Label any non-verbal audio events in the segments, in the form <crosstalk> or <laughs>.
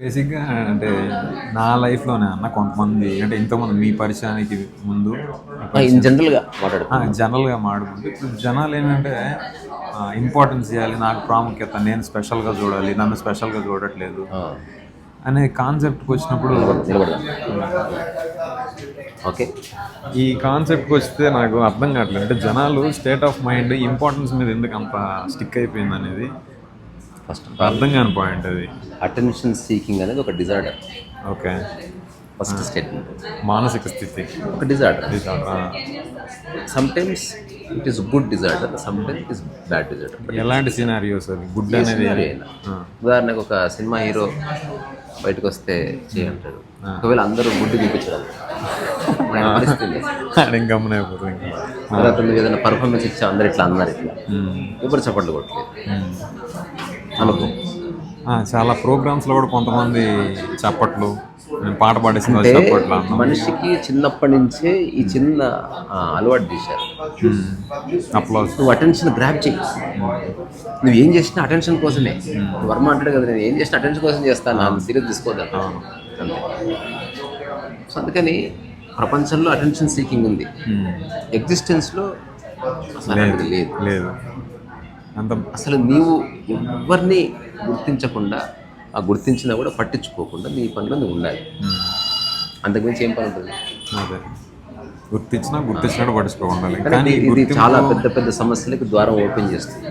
బేసిక్గా అంటే నా లైఫ్లోనే అన్న కొంతమంది అంటే ఇంతమంది మీ పరిచయానికి ముందు జనరల్గా మాట్లాడుకో జనరల్గా మాడుకుంటే ఇప్పుడు జనాలు ఏంటంటే ఇంపార్టెన్స్ ఇవ్వాలి నాకు ప్రాముఖ్యత నేను స్పెషల్గా చూడాలి నన్ను స్పెషల్గా చూడట్లేదు అనే కాన్సెప్ట్కి వచ్చినప్పుడు ఓకే. ఈ కాన్సెప్ట్కి వస్తే నాకు అర్థం కావట్లేదు. అంటే జనాలు స్టేట్ ఆఫ్ మైండ్ ఇంపార్టెన్స్ మీద ఎందుకు అంత స్టిక్ అయిపోయింది అనేది ఫస్ట్ అర్థం కాని పాయింట్ అది. అటెన్షన్ సీకింగ్ అనేది ఒక డిజార్డర్ ఓకే. ఫస్ట్ స్టేట్మెంట్ మానసిక స్థితి. ఒక డిజార్డర్ ఆ, sometimes it is good disorder sometimes it is bad disorder ఎలాంటి సినారియోస్ అది గుడ్ అనేది ఉదాహరణకు ఒక సినిమా హీరో బయటకు వస్తే చేయంటాడు ఒకవేళ అందరూ గుడ్డు చూపించడం ఇంకా. తర్వాత ఏదైనా పర్ఫార్మెన్స్ ఇచ్చా అందరు ఇట్లా అన్నారు ఇట్లా. ఎవరు చప్పట్లు కొట్టలేదు. ఆ, చాలా ప్రోగ్రామ్స్లో కూడా కొంతమంది చప్పట్లు నేను పాట చప్పట్లు అన్నాం. మనిషికి చిన్నప్పటి నుంచే ఈ చిన్న అలవాటు తీశారు అప్లాస్ నువ్వు అటెన్షన్ గ్రాప్ చేయి నువ్వు ఏం చేసినా అటెన్షన్ కోసమే. వర్మ అంటాడు కదా నేను ఏం చేసినా అటెన్షన్ కోసం చేస్తాను నన్ను సీరియస్ తీసుకోదాను అంతే. సో అందుకని ప్రపంచంలో అటెన్షన్ సీకింగ్ ఉంది. ఎగ్జిస్టెన్స్లో లేదు. లేదు. అంత అసలు నీవు ఎవరిని గుర్తించకుండా ఆ గుర్తించినా కూడా పట్టించుకోకుండా నీ పనిలో నువ్వు ఉండాలి. అంతకుమించి ఏం పని ఉంటుంది? గుర్తించినా గుర్తించినట్టు పట్టించుకోవాలి కానీ కానీ ఇది చాలా పెద్ద పెద్ద సమస్యలకి ద్వారం ఓపెన్ చేస్తుంది.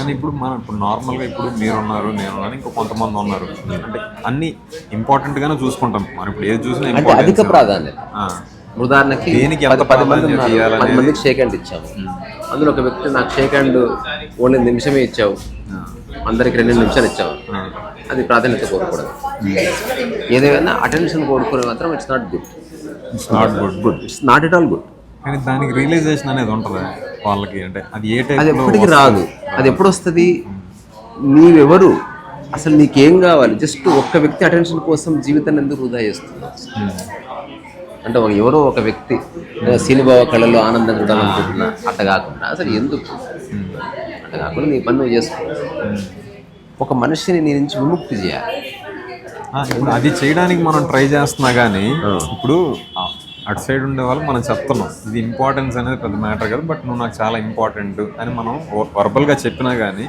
కానీ ఇప్పుడు మనం ఇప్పుడు నార్మల్గా ఇప్పుడు మీరున్నారు నేనున్నాను ఇంకా కొంతమంది ఉన్నారు. అంటే అన్ని ఇంపార్టెంట్ గానే చూసుకుంటాం. మనం ఇప్పుడు ఏది చూసినా అధిక ప్రాధాన్యత. ఉదాహరణకి పది మంది పది మందికి షేక్ హ్యాండ్ ఇచ్చాము. అందులో ఒక వ్యక్తి నాకు షేక్ హ్యాండ్ ఓన్లీ నిమిషమే ఇచ్చావు. అందరికి రెండు నిమిషాలు ఇచ్చావు. అది ప్రాధాన్యత కోరకూడదు ఏదైనా అటెన్షన్ కోరుకునే మాత్రం it's not good it's not good good it's not at all good కానీ దానికి రియలైజేషన్ అనేది ఉంటుంది వాళ్ళకి? అంటే అది ఏ అది టైప్ ఎప్పటికీ రాదు. అది ఎప్పుడు వస్తుంది? నీవెవరు? అసలు నీకేం కావాలి? జస్ట్ ఒక్క వ్యక్తి అటెన్షన్ కోసం జీవితాన్ని ఎందుకు వృధా చేస్తున్నావు? అంటే ఒక ఎవరో ఒక వ్యక్తి సినిబావ కళలో ఆనందం చూడాలనుకుంటున్నా అట్ట కాకుండా అసలు ఎందుకు? అట్ట కాకుండా నీ పని నువ్వు చేసుకో. ఒక మనిషిని నీ నుంచి విముక్తి చేయాలి. ఇప్పుడు అది చేయడానికి మనం ట్రై చేస్తున్నా కానీ ఇప్పుడు అటు సైడ్ ఉండే వాళ్ళకి మనం చెప్తున్నాం ఇది ఇంపార్టెన్స్ అనేది పెద్ద మ్యాటర్ కదా బట్ నువ్వు నాకు చాలా ఇంపార్టెంట్ అని మనం వర్బల్గా చెప్పినా కానీ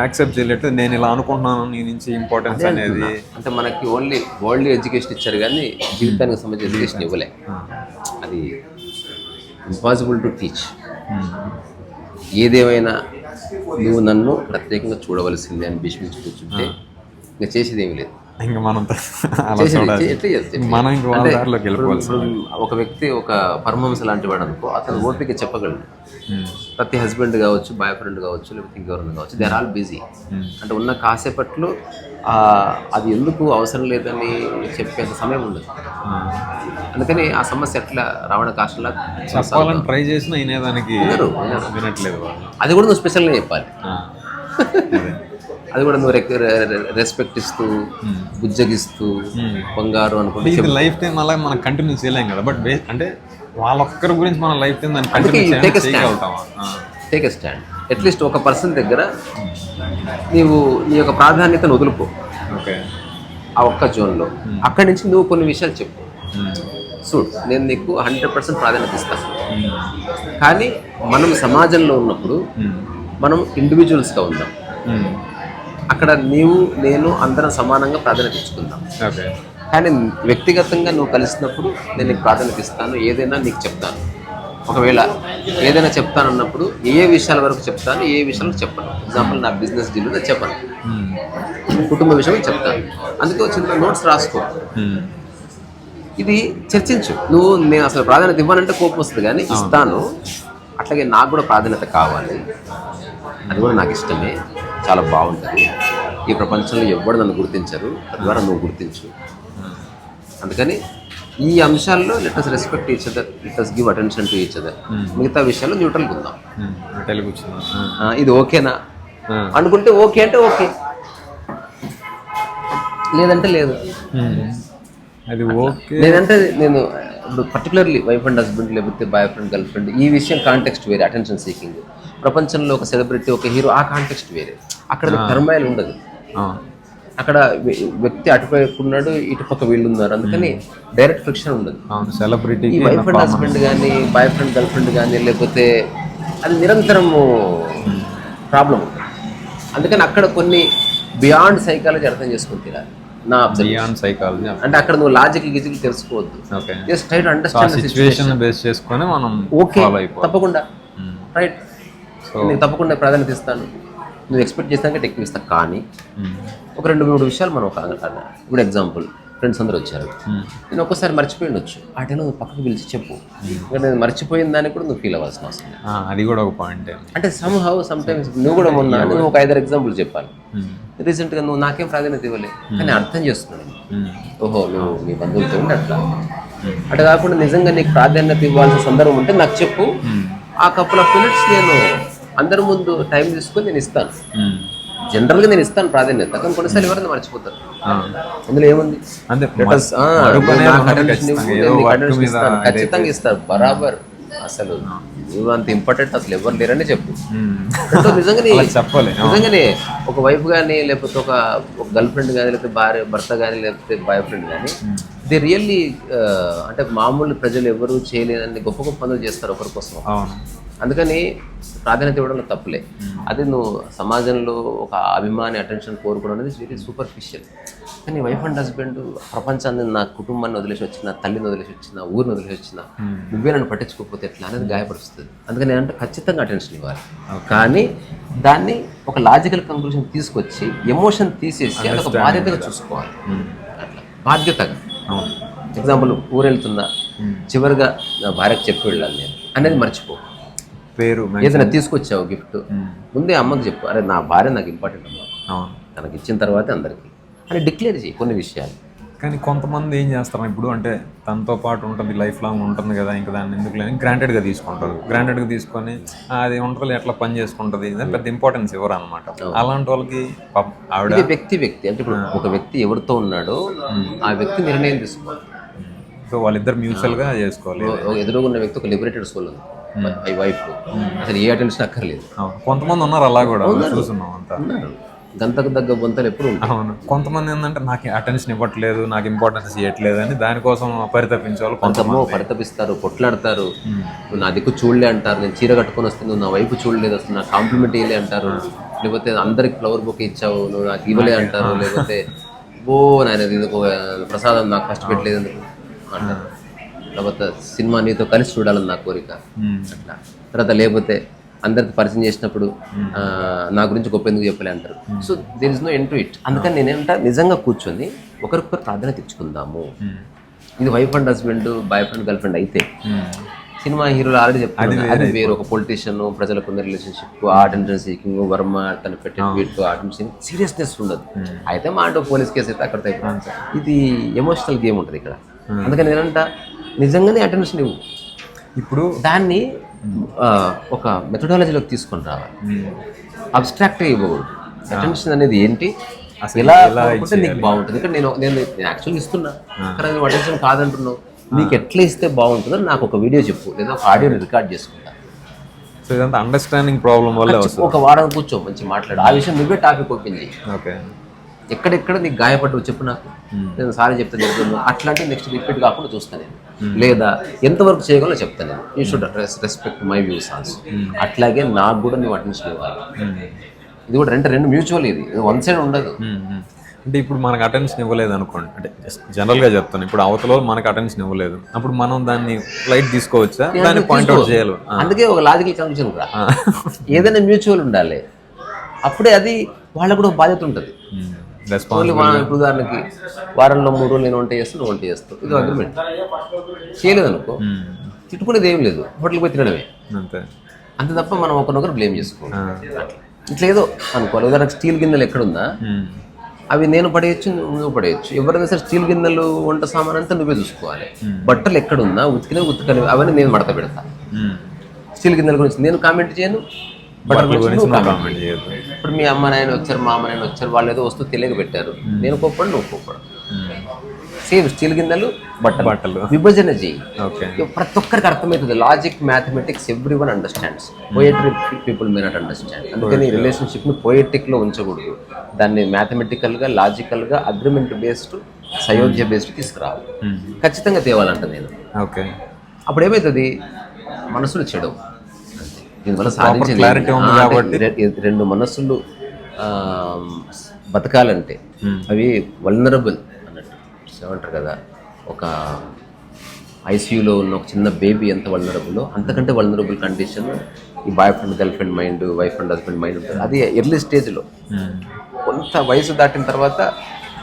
యాక్సెప్ట్ చేయలేట్టు నేను ఇలా అనుకుంటున్నాను నీ నుంచి ఇంపార్టెన్స్ అనేది అంటే మనకి ఓన్లీ వరల్డ్ ఎడ్యుకేషన్ ఇచ్చారు కానీ జీవితానికి సంబంధించిన ఎడ్యుకేషన్ ఇవ్వలే. అది ఇంపాసిబుల్ టు టీచ్ ఏదేమైనా నువ్వు నన్ను ప్రత్యేకంగా చూడవలసిందే అని భీష్మించి కూర్చుంటే ఇంకా చేసేది ఏమీ లేదు. ఇంకా మనం మనం ఒక వ్యక్తి ఒక పరమహంస లాంటి వాడు అనుకో అతను ఓపిక చెప్పగలడు. ప్రతి హస్బెండ్ కావచ్చు బాయ్ ఫ్రెండ్ కావచ్చు లేకపోతే ఇంకెవరైనా కావచ్చు దే ఆర్ ఆల్ బిజీ అంటే ఉన్న కాసేపట్లో అది ఎందుకు అవసరం లేదని చెప్పేంత సమయం ఉండదు. అందుకని ఆ సమస్య ఎట్లా రావణ కాష్టలా చెప్పాలని ట్రై చేసినా వినేదానికి వినట్లేదు అది కూడా నువ్వు స్పెషల్గా చెప్పాలి. <laughs> అదే. కూడా నువ్వు రెస్పెక్ట్ ఇస్తూ బుజ్జగిస్తూ బంగారు అనుకుంటే లైఫ్ టైం అలా మనం కంటిన్యూ చేయలేం కదా. బట్ అంటే వాళ్ళొక్కరి గురించి మనం life. Take stand at least ఒక పర్సన్ దగ్గర నీవు నీ యొక్క ప్రాధాన్యతను వదులుకో. ఓకే. ఆ ఒక్క జోన్లో అక్కడి నుంచి నువ్వు కొన్ని విషయాలు చెప్పు. చూడు నేను నీకు హండ్రెడ్ పర్సెంట్ ప్రాధాన్యత ఇస్తాను. కానీ మనం సమాజంలో ఉన్నప్పుడు మనం ఇండివిజువల్స్గా ఉందాం. అక్కడ నీవు నేను అందరం సమానంగా ప్రాధాన్యత ఇచ్చుకుందాం. ఓకే. కానీ వ్యక్తిగతంగా నువ్వు కలిసినప్పుడు నేను నీకు ప్రాధాన్యత ఇస్తాను ఏదైనా నీకు చెప్తాను. ఒకవేళ ఏదైనా చెప్తానన్నప్పుడు ఏ ఏ విషయాల వరకు చెప్తాను ఏ విషయాలకు చెప్పను. ఎగ్జాంపుల్ నా బిజినెస్ డీల్ నేను చెప్పను. కుటుంబ విషయం చెప్తాను. అందుకే చిన్న నోట్స్ రాసుకో. ఇది చర్చించు. నువ్వు నేను అసలు ప్రాధాన్యత ఇవ్వాలంటే కోపం వస్తుంది కానీ ఇస్తాను. అట్లాగే నాకు కూడా ప్రాధాన్యత కావాలి. అది కూడా నాకు ఇష్టమే. చాలా బాగుంటుంది. ఈ ప్రపంచంలో ఎవ్వరు నన్ను గుర్తించరు? తద్వారా నువ్వు గుర్తించు. అందుకని ఈ అంశాల్లో let us respect each other let us give attention to each other మిగతా విషయాల్లో న్యూట్రల్ ఉందాం తెలుగు కూర్చున్నా. ఆ, ఇది ఓకేనా. అనుకుంటే ఓకే అంటే ఓకే లేదంటే లేదు. అది ఓకే లేదంటే నేను ఇప్పుడు పర్టికులర్లీ వైఫ్ అండ్ హస్బెండ్ లేకపోతే బాయ్ ఫ్రెండ్ గర్ల్ ఫ్రెండ్ ఈ విషయం కాంటెక్స్ట్ వేరే అటెన్షన్ సీకింగ్ ప్రపంచంలో ఒక సెలబ్రిటీ ఒక హీరో ఆ కాంటెక్స్ట్ వేరే. అక్కడ టర్మాయిల్ ఉండదు. అక్కడ వ్య- వ్యక్తి అటుపక్క ఉన్నాడు ఇటుపక్క వీళ్ళు ఉన్నారు అందుకని డైరెక్ట్ ఫ్రిక్షన్ ఉండదు. సెలబ్రిటీ ఈ వైఫ్ అండ్ హస్బెండ్ కానీ బాయ్ ఫ్రెండ్ గర్ల్ ఫ్రెండ్ కానీ లేకపోతే అది నిరంతరము ప్రాబ్లం అందుకని అక్కడ కొన్ని బియాండ్ సైకాలజీ అర్థం చేసుకుని నా బియాండ్ సైకాలజీ అంటే అక్కడ నువ్వు లాజిక్ గిజిక్ తెలుసుకోవద్దు. జస్ట్ ట్రై టు ఆ అండర్స్టాండ్ సిచ్యువేషన్ బేస్ చేసుకొని మనం ఓకే ఫాలో అయిపోవాలి. తప్పకుండా. రైట్ నేను తప్పకుండా ప్రాధాన్యత ఇస్తాను. నువ్వు ఎక్స్పెక్ట్ చేస్తాక ఎక్కువ ఇస్తా. కానీ. ఒక రెండు మూడు విషయాలు మనం ఒక అన్న- ఇప్పుడు ఎగ్జాంపుల్ ఫ్రెండ్స్ అందరూ వచ్చారు. నేను ఒక్కసారి మర్చిపోయి ఉండొచ్చు. ఆ టైంలో నువ్వు పక్కకు పిలిచి చెప్పు. ఇంకా నేను మర్చిపోయిన దానికి కూడా నువ్వు ఫీల్ అవ్వాల్సిన అవసరం అది కూడా ఒక పాయింట్ అంటే సమ్ హౌ సమ్ టైమ్స్ నువ్వు కూడా మొన్న నువ్వు ఒక ఐదారు ఎగ్జాంపుల్ చెప్పాలి. రీసెంట్గా నువ్వు నాకేం ప్రాధాన్యత ఇవ్వలే. కానీ అర్థం చేసుకున్నాను ఓహో నువ్వు మీ బంధువులతో ఉండి అట్లా. అట్లా కాకుండా నిజంగా నీకు ప్రాధాన్యత ఇవ్వాల్సిన సందర్భం ఉంటే నాకు చెప్పు. ఆ కపుల్ ఆఫ్ మినిట్స్ నేను అందరి ముందు టైం తీసుకొని నేను ఇస్తాను. జనరల్గా నేను ఇస్తాను ప్రాధాన్యత. కానీ కొన్నిసార్లు ఎవరైనా మర్చిపోతారు. అందులో ఏముంది? ఖచ్చితంగా. ఇస్తాను. ఇస్తారు బరాబర్. అసలు నువ్వు అంత ఇంపార్టెంట్ అసలు ఎవరు లేరని చెప్పు. నిజంగానే చెప్పాలి. నిజంగానే ఒక వైఫ్ కానీ లేకపోతే ఒక ఒక గర్ల్ ఫ్రెండ్ కానీ లేకపోతే భార్య భర్త కానీ లేకపోతే బాయ్ ఫ్రెండ్ కానీ ది రియల్లీ అంటే మామూలు ప్రజలు ఎవరు చేయలేదని గొప్ప గొప్ప పనులు చేస్తారు ఒకరి కోసం. అందుకని ప్రాధాన్యత ఇవ్వడంలో తప్పులే. అది నువ్వు సమాజంలో ఒక అభిమాని అటెన్షన్ కోరుకోవడం అనేది వెరీ సూపర్ఫిషియల్ కానీ వైఫ్ అండ్ హస్బెండ్ ప్రపంచాన్ని నా కుటుంబాన్ని వదిలేసి వచ్చిన తల్లిని వదిలేసి వచ్చిన ఊరిని వదిలేసి వచ్చిన నువ్వే నన్ను పట్టించుకోకపోతే ఎట్లా అనేది గాయపరుస్తుంది. అందుకని నేనంటే ఖచ్చితంగా అటెన్షన్ ఇవ్వాలి. కానీ దాన్ని ఒక లాజికల్ కంక్లూజన్ తీసుకొచ్చి ఎమోషన్ తీసేసి బాధ్యతగా చూసుకోవాలి. అట్లా. బాధ్యతగా. ఎగ్జాంపుల్ ఊరు వెళ్తున్నా చివరిగా నా భార్యకు చెప్పి వెళ్ళాలి నేను. అనేది మర్చిపో. పేరు ఏదైనా తీసుకొచ్చావు గిఫ్ట్. ముందే అమ్మకి చెప్పు అరే నా భార్య నాకు ఇంపార్టెంట్ అమ్మ. తనకి ఇచ్చిన తర్వాత అందరికి. అని డిక్లేర్ చేయి కొన్ని విషయాలు. కానీ కొంతమంది ఏం చేస్తారు ఇప్పుడు అంటే తనతో పాటు ఉంటుంది లైఫ్ లాంగ్ ఉంటుంది కదా ఇంకా దాన్ని ఎందుకు లేని గ్రాంటెడ్గా తీసుకుంటారు. గ్రాంటెడ్గా తీసుకొని "ఆ, అది ఉంటుంది ఎట్లా పని చేసుకుంటుంది? పెద్ద ఇంపార్టెన్స్ ఇవ్వరు అనమాట అలాంటి వాళ్ళకి ఆవిడ వ్యక్తి వ్యక్తి. అంటే ఇప్పుడు ఒక వ్యక్తి ఎవరితో ఉన్నాడో ఆ వ్యక్తి నిర్ణయం తీసుకోవాలి. సో వాళ్ళిద్దరు మ్యూచువల్గా చేసుకోవాలి. ఎదురుగా ఉన్న వ్యక్తి ఒక లిబరేటెడ్ సోల్ ఉంది. మై వైఫ్ అసలు ఏ అటెన్షన్ అక్కర్లేదు. కొంతమంది ఉన్నారు అలా కూడా చూస్తున్నాం అంతా. గంతకు దగ్గర బొంతలు ఎప్పుడు అవును. కొంతమంది ఏంటంటే నాకు అటెన్షన్ ఇవ్వట్లేదు నాకు ఇంపార్టెన్స్ ఇవ్వట్లేదు అని దానికోసం పరితపించే వాళ్ళు కొంత కొంతమో పరితపిస్తారు కొట్లాడతారు. నువ్వు నా దిక్కు చూడలే అంటారు. నేను చీర కట్టుకొని వస్తే నువ్వు నా వైపు చూడలేదు అసలు నా కాంప్లిమెంట్ ఇవ్వలే అంటారు. లేకపోతే అందరికి ఫ్లవర్ బుక్ ఇచ్చావు నువ్వు నాకు ఇవ్వలే అంటారు. లేకపోతే ఓ నాయన ఎందుకు ప్రసాదం నాకు ఫస్ట్ పెట్టలేదు ఎందుకు అంటారు. లేకపోతే సినిమా నీతో కలిసి చూడాలని నా కోరిక అట్లా. తర్వాత లేకపోతే అందరికి పరిచయం చేసినప్పుడు నా గురించి గొప్ప ఎందుకు చెప్పలే అంటారు. So there is no end to it అందుకని నేనేంట నిజంగా కూర్చొని ఒకరికొకరు ప్రాధాన్యత ఇచ్చుకుందాము ఇది wife and husband boyfriend girlfriend అయితే సినిమా హీరోలు ఆల్రెడీ చెప్తున్నారు అది వేరు ఒక పొలిటీషియన్ ప్రజలకు ఉన్న రిలేషన్షిప్ ఆ అటెన్షన్ సీకింగ్ వర్మ తను పెట్టే ట్వీట్ అటెన్షన్ సీరియస్నెస్ ఉండదు. అయితే మా అంటే పోలీస్ కేసు అయితే అక్కడ ఇది ఎమోషనల్ గేమ్ ఉంటుంది ఇక్కడ. అందుకని నేనంట నిజంగానే అటెన్షన్ ఇవ్వు. ఇప్పుడు దాన్ని ఒక మెథడాలజీలోకి తీసుకొని రావాలి. అబ్స్ట్రాక్ట్గా ఇవ్వకూడదు. అటెన్షన్ అనేది ఏంటి? అసలు ఎలా కోరుకుంటే నీకు బాగుంటుంది. ఇక్కడ నేను నేను యాక్చువల్గా ఇస్తున్నా. కానీ నువ్వు అటెన్షన్ కాదంటున్నావు. నీకు ఎట్లా ఇస్తే బాగుంటుందో నాకు ఒక వీడియో చెప్పు. లేదా ఒక ఆడియోని రికార్డ్ చేసుకుంటా. సో ఇదంతా అండర్స్టాండింగ్ ప్రాబ్లం వల్లే ఒక వారం కూర్చో మంచి మాట్లాడు. ఆ విషయం నువ్వే టాపిక్ ఓపెన్ చేయి ఓకే. ఎక్కడెక్కడ నీకు గాయపడ్డావు చెప్పు నాకు. నేను సారీ చెప్తా జరుగుతుంది? అట్లాంటి నెక్స్ట్ రిపీట్ కాకుండా చూస్తాను నేను. లేదా ఎంతవరకు చేయగలనో చెప్తాను నేను. You should respect my views also అట్లాగే నాకు కూడా నువ్వు అటెన్షన్ ఇవ్వాలి. ఇది కూడా రెండు రెండు మ్యూచువల్ ఇది. వన్ సైడ్ ఉండదు. అంటే ఇప్పుడు మనకు అటెన్షన్ ఇవ్వలేదు అనుకోండి. అంటే జస్ట్ జనరల్గా చెప్తాను. ఇప్పుడు అవతల మనకు అటెన్షన్ ఇవ్వలేదు. అప్పుడు మనం దాన్ని లైట్ తీసుకోవచ్చా? దాన్ని పాయింట్అవుట్ చేయాలి. అందుకే ఒక లాజికల్ కన్క్లూజన్ కూడా ఏదైనా మ్యూచువల్ ఉండాలి. అప్పుడే అది వాళ్ళకు కూడా ఒక బాధ్యత ఉంటుంది. ఓన్లీ మనం ఇప్పుడు ఉదాహరణకి వారంలో మూడు రోజులు నేను వంట చేస్తాను నువ్వు వంట చేస్తావు. ఇది అగ్రిమెంట్ చేయలేదు అనుకో తిట్టుకునేది ఏం లేదు. హోటల్కి పోయి తినడమే. అంతే. అంతే తప్ప మనం ఒకరినొకరు బ్లేమ్ చేసుకోవాలి. ఇట్లా ఏదో అనుకోవాలి. ఉదాహరణకు స్టీల్ గిన్నెలు ఎక్కడుందా. అవి నేను పడేయచ్చు నువ్వు పడేయచ్చు. ఎవరైనా సరే స్టీల్ గిన్నెలు వంట సామాన్ అంతా నువ్వే చూసుకోవాలి. బట్టలు ఎక్కడున్నా ఉతికిన ఉతకని అవన్నీ నేను మడత పెడతా. స్టీల్ గిన్నెల గురించి నేను కామెంట్ చేయను. ఇప్పుడు మీ అమ్మ నాయన వచ్చారు మా అమ్మ నాయన వచ్చారు వాళ్ళు ఏదో వస్తువు తెలియక పెట్టారు. నేను కోప్పడు నువ్వు కోప్పడు సేమ్ స్టీల్ గిన్నెలు బట్టలు. బట్టలు. <laughs> విభజన చేయి ఓకే. ప్రతి ఒక్కరికి అర్థమవుతుంది logic mathematics every one understands poetry people may not understand అందుకని రిలేషన్షిప్ని పోయెటిక్లో ఉంచకూడదు. దాన్ని మ్యాథమెటికల్గా లాజికల్గా అగ్రిమెంట్ బేస్డ్ సయోధ్య బేస్డ్ తీసుకురావాలి ఖచ్చితంగా తేవాలంట నేను. ఓకే. అప్పుడు ఏమవుతుంది మనసులు చెడవు. దీనివల్ల. రె- రెండు మనసులు ఆ, బతకాలంటే అవి వల్నరబుల్ అన్నట్టు. ఏమంటారు కదా ఒక ఐసీయూలో ఉన్న ఒక చిన్న బేబీ ఎంత వల్నరబుల్లో అంతకంటే వల్నరబుల్ కండిషన్ ఈ boyfriend girlfriend mind wife friend husband mind ఉంటుంది అది ఎర్లీ స్టేజ్లో కొంత వయసు దాటిన తర్వాత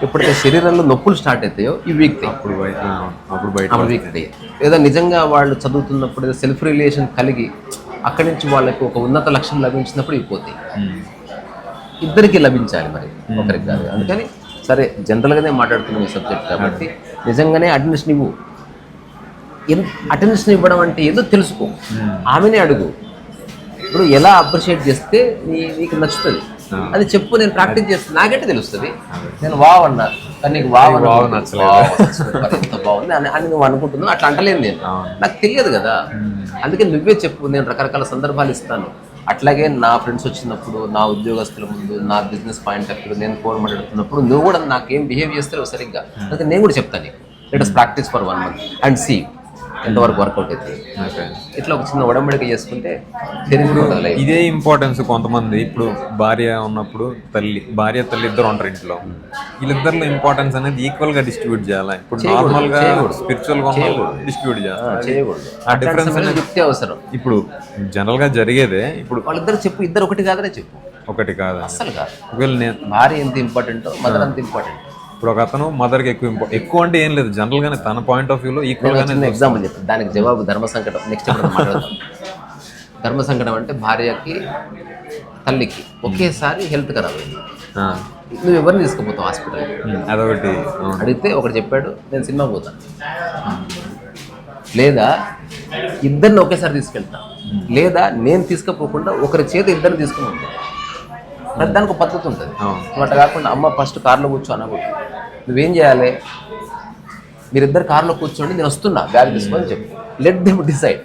ఎప్పుడైతే శరీరంలో నొప్పులు స్టార్ట్ అవుతాయో ఇవి వీక్ అప్పుడు బయట అప్పుడు బయట అప్పుడు వీక్ డే లేదా నిజంగా వాళ్ళు చదువుతున్నప్పుడు సెల్ఫ్ రిలేషన్ కలిగి అక్కడి నుంచి వాళ్ళకి ఒక ఉన్నత లక్ష్యం లభించినప్పుడు ఇవి పోతాయి. ఇద్దరికి లభించాలి మరి ఒకరికి కాదు. అందుకని సరే జనరల్గానే మాట్లాడుతున్నాం ఈ సబ్జెక్ట్ కాబట్టి నిజంగానే అటెన్షన్ ఇవ్వు. అటెన్షన్ ఇవ్వడం అంటే ఏదో తెలుసుకో. ఆమెనే అడుగు. ఇప్పుడు ఎలా అప్రిషియేట్ చేస్తే నీ నీకు నచ్చుతుంది? అది చెప్పు నేను ప్రాక్టీస్ చేస్తాను నాకంటే తెలుస్తుంది. నేను వావ్ అన్నా. కానీ నీకు ఎంత బాగుంది అని అని నువ్వు అనుకుంటున్నావు? అట్లా అంటలేను నేను. నాకు తెలియదు కదా. అందుకే నువ్వే చెప్పు నేను రకరకాల సందర్భాలు ఇస్తాను. అట్లాగే నా ఫ్రెండ్స్ వచ్చినప్పుడు నా ఉద్యోగస్తుల ముందు నా బిజినెస్ పాయింట్ వ్యూ నేను ఫోన్ మాట్లాడుతున్నప్పుడు నువ్వు కూడా నాకేం బిహేవ్ చేస్తావు సరిగ్గా. అందుకే నేను కూడా చెప్తాను let practice for one month and see ఎంతవరకు వర్కౌట్ అవుతుంది ఇట్లా ఒక చిన్న ఉడంబడిక చేసుకుంటే ఇదే ఇంపార్టెన్స్ కొంతమంది ఇప్పుడు భార్య ఉన్నప్పుడు తల్లి భార్య తల్లి ఇద్దరు ఉంటారు ఇంట్లో. వీళ్ళిద్దరిలో ఇంపార్టెన్స్ అనేది ఈక్వల్గా డిస్ట్రిబ్యూట్ చేయాలి? ఇప్పుడు నార్మల్గా స్పిరిచువల్గా డిస్ట్రిబ్యూట్ చేయాలి? ఆ డిఫరెన్స్ యుక్తి అవసరం. ఇప్పుడు జనరల్గా జరిగేదే ఇప్పుడు వాళ్ళిద్దరు చెప్పు ఇద్దరు ఒకటి కాదనే చెప్పు. ఒకటి కాదు. అస్సలు కాదు. ఒకవేళ నేను భార్య ఎంత ఇంపార్టెంటో మదర్ అంత ఇంపార్టెంట్ ఇప్పుడు ఒక అతను మదర్కి ఎక్కువ ఎక్కువ అంటే ఏం లేదు. జనరల్ గానే తన పాయింట్ ఆఫ్ వ్యూలో ఈక్వల్ గానే ఎగ్జాంపుల్ చెప్తాను దానికి జవాబు ధర్మ సంకటం. నెక్స్ట్ మాట్లాడదాం. ధర్మ సంకటం అంటే భార్యకి తల్లికి ఒకేసారి హెల్త్ ఖరాబ్ అయింది. నువ్వు ఎవరిని తీసుకుపోతావు హాస్పిటల్ అదొకటి. అడిగితే ఒకటి చెప్పాడు నేను సినిమా పోతాను లేదా ఇద్దరిని ఒకేసారి తీసుకెళ్తా. లేదా నేను తీసుకుపోకుండా ఒకరి చేత ఇద్దరిని తీసుకుని ఉంటాను ప్రతి దానికి ఒక పద్ధతి ఉంటుంది. నువ్వు అట్లా కాకుండా అమ్మ ఫస్ట్ కార్లో కూర్చో అనకూడదు నువ్వేం? చేయాలి? మీరిద్దరు కార్లో కూర్చోండి నేను వస్తున్నా బ్యాగ్ తీసుకొని చెప్పు. Let them decide.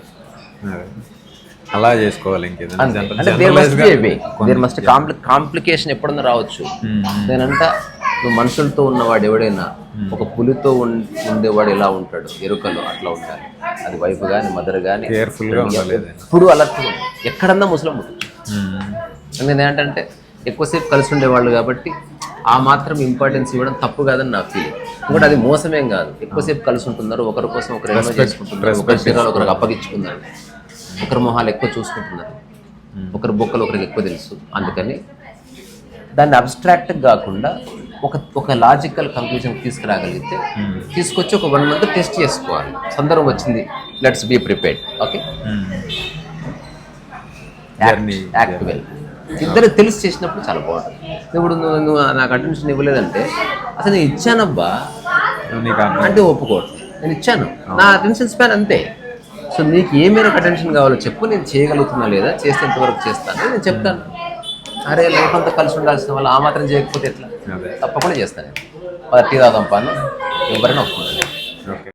అలా చేసుకోవాలి దేర్ మస్ట్ కాంప్లికేషన్ ఎప్పుడన్నా రావచ్చు. నేనంట నువ్వు మనుషులతో ఉన్నవాడు ఎవడైనా ఒక పులితో ఉండేవాడు ఎలా ఉంటాడు? ఎరుకలో అట్లా ఉండాలి. అది వైఫ్ కానీ మదర్ కానీ. ఎప్పుడు అలర్ట్ ఎక్కడన్నా ముసలం ఉంటుంది నేను ఏంటంటే ఎక్కువసేపు కలిసి ఉండేవాళ్ళు కాబట్టి ఆ మాత్రం ఇంపార్టెన్స్ ఇవ్వడం తప్పు కాదని నా ఫీలింగ్ ఇంకోటి అది మోసమేం కాదు. ఎక్కువసేపు కలిసి ఉంటున్నారు ఒకరి కోసం ఒకరు ఎంజాయ్ చేసుకుంటున్నారు ఒకరి ఒకరికి అప్పగించుకున్నారు ఒకరి మొహాలు ఎక్కువ చూసుకుంటున్నారు ఒకరి బొక్కలు ఒకరికి ఎక్కువ తెలుసు. అందుకని దాన్ని అబ్స్ట్రాక్ట్ కాకుండా ఒక ఒక లాజికల్ కంక్లూజన్ తీసుకురాగలిగితే తీసుకొచ్చి ఒక వన్ మంత్ టెస్ట్ చేసుకోవాలి. సందర్భం వచ్చింది. Let's be prepared okay act well ఇద్దరు తెలిసి చేసినప్పుడు చాలా బాగుంటుంది. ఇప్పుడు నువ్వు నువ్వు నాకు అటెన్షన్ ఇవ్వలేదంటే అసలు నేను ఇచ్చానబ్బా. అంటే ఒప్పుకోవట్లేదు. నేను ఇచ్చాను. నా అటెన్షన్ స్పాన్ అంతే. సో నీకు ఏ మేరకు అటెన్షన్ కావాలో చెప్పు నేను చేయగలుగుతున్నా లేదా చేస్తే ఎంతవరకు చేస్తాను నేను చెప్తాను. అరే లైఫ్ అంతా కలిసి ఉండాల్సిన వాళ్ళు ఆ మాత్రం చేయకపోతే ఎట్లా? తప్పకుండా చేస్తాను టీ తాదాం పాను ఎవరైనా ఒప్పుకుంటారు